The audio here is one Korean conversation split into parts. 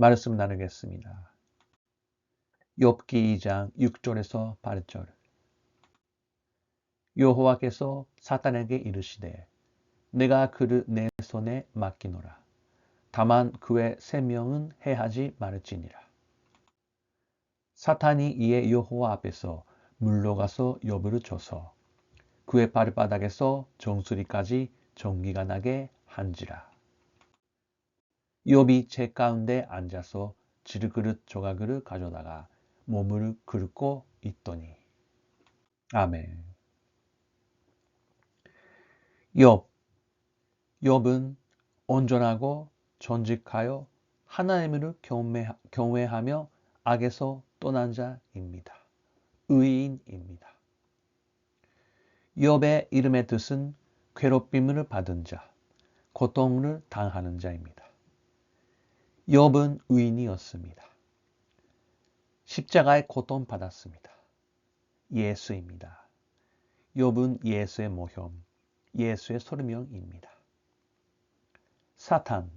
말씀 나누겠습니다. 욥기 2장 6절에서 8절 여호와께서 사탄에게 이르시되 내가 그를 내 손에 맡기노라. 다만 그의 세명은 해하지 말지니라. 사탄이 이에 여호와 앞에서 물러가서 욥을 줘서 그의 발바닥에서 정수리까지 전기가 나게 한지라. 욥이 제 가운데 앉아서 지르그릇 조각을 가져다가 몸을 긁고 있더니 아멘. 욥 욥은 온전하고 전직하여 하나님을 경외, 경외하며 악에서 떠난 자입니다. 의인입니다. 욥의 이름의 뜻은 괴롭힘을 받은 자, 고통을 당하는 자입니다. 욥은 의인이었습니다. 십자가의 고통 받았습니다. 예수입니다. 욥은 예수의 모형, 예수의 소리명입니다. 사탄,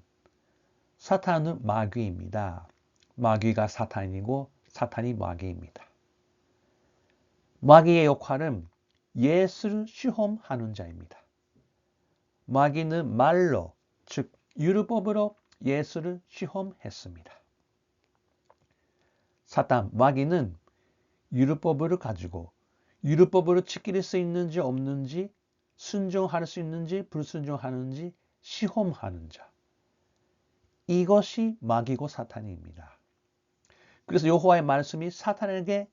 사탄은 마귀입니다. 마귀가 사탄이고 사탄이 마귀입니다. 마귀의 역할은 예수를 시험하는 자입니다. 마귀는 말로, 즉 율법으로 예수를 시험했습니다. 사탄, 마귀는 율법을 가지고 율법으로 지킬 수 있는지 없는지 순종할 수 있는지 불순종하는지 시험하는 자. 이것이 마귀고 사탄입니다. 그래서 여호와의 말씀이 사탄에게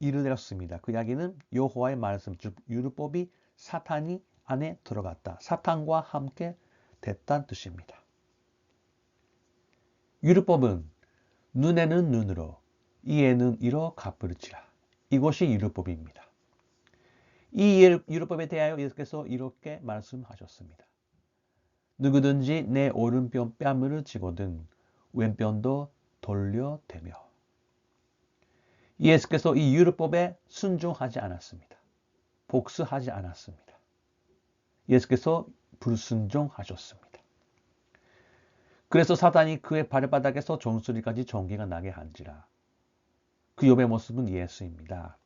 이르렀습니다. 그 이야기는 여호와의 말씀, 즉 율법이 사탄이 안에 들어갔다. 사탄과 함께 됐다는 뜻입니다. 율법은 눈에는 눈으로, 이에는 이로 갚을지라. 이것이 율법입니다. 이 율법에 대하여 예수께서 이렇게 말씀하셨습니다. 누구든지 내 오른편 뺨을 쥐거든 왼편도 돌려대며 예수께서 이 율법에 순종하지 않았습니다. 복수하지 않았습니다. 예수께서 불순종하셨습니다. 그래서 사단이 그의 발바닥에서 종소리까지 전기가 나게 한지라. 그 욥의 모습은 예수입니다.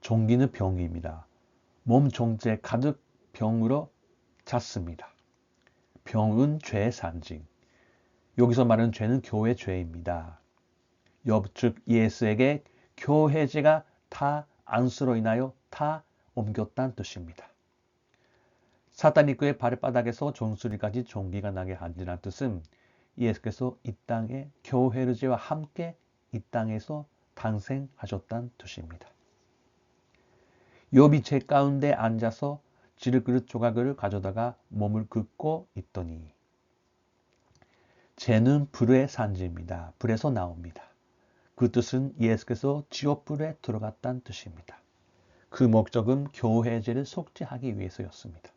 종기는 병입니다. 몸 종제 가득 병으로 찼습니다. 병은 죄의 상징. 여기서 말하는 죄는 교회 죄입니다. 엽, 즉 예수에게 교회제가 다 안수로 인하여 다 옮겼다는 뜻입니다. 사탄이 그의 발바닥에서 종소리까지 종기가 나게 한지란 뜻은 예수께서 이 땅에 교회르제와 함께 이 땅에서 탄생하셨다는 뜻입니다. 욥이 제 가운데 앉아서 지르그릇 조각을 가져다가 몸을 긋고 있더니 죄는 불의 산지입니다. 불에서 나옵니다. 그 뜻은 예수께서 지옥불에 들어갔다는 뜻입니다. 그 목적은 교회제를 속죄하기 위해서였습니다.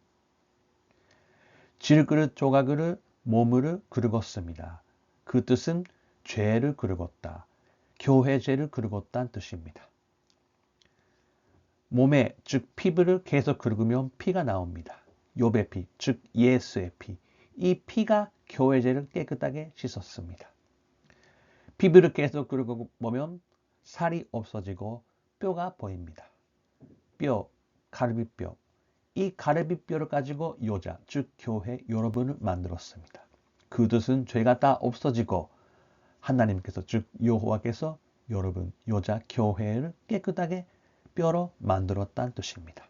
질그릇 조각을 몸을 긁었습니다. 그 뜻은 죄를 긁었다. 교회죄를 긁었다는 뜻입니다. 몸에 즉 피부를 계속 긁으면 피가 나옵니다. 요배 피, 즉 예수의 피. 이 피가 교회죄를 깨끗하게 씻었습니다. 피부를 계속 긁어 보면 살이 없어지고 뼈가 보입니다. 뼈, 가르비뼈. 이 가르비뼈를 가지고 여자, 즉 교회 여러분을 만들었습니다. 그 뜻은 죄가 다 없어지고 하나님께서 즉 여호와께서 여러분 여자 교회를 깨끗하게 뼈로 만들었다는 뜻입니다.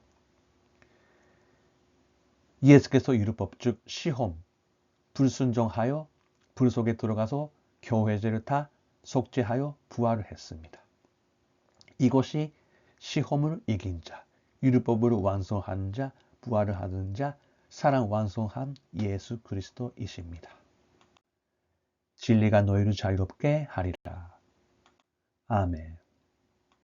예수께서 율법 즉 시험 불순종하여 불 속에 들어가서 교회제를 다 속죄하여 부활을 했습니다. 이것이 시험을 이긴 자, 율법으로 완성하는 자, 부활을 하는 자, 사랑 완성한 예수 그리스도이십니다. 진리가 너희를 자유롭게 하리라. 아멘.